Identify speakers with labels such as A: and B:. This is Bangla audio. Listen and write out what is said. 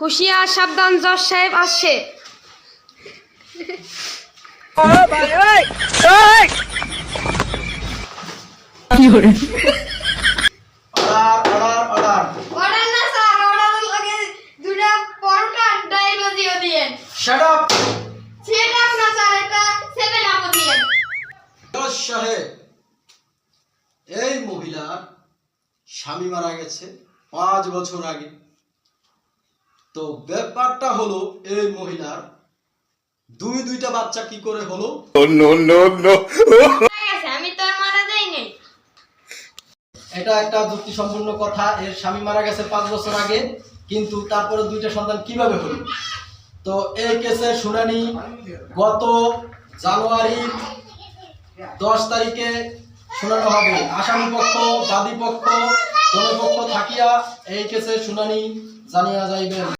A: হুশিয়ার সাবধান জজ সাহেব আসছে।
B: এই মহিলা স্বামী মারা গেছে পাঁচ বছর আগে। তো ব্যাপারটা হলো এই মহিলার দুই দুইটা বাচ্চা কি করে হলো?
A: আমি তো মারা যাইনি
B: এটা একটা যুক্তি সম্পূর্ণ কথা এর স্বামী মারা গেছে পাঁচ বছর আগে কিন্তু তারপরে দুইটা সন্তান কীভাবে হলো? তো এই কেসের শুনানি গত জানুয়ারি দশ তারিখে শুনানো হবে। আসামি পক্ষ বাদী পক্ষ জনপক্ষ থাকিয়া এই কেসের শুনানি জানিয়া যাইবেন।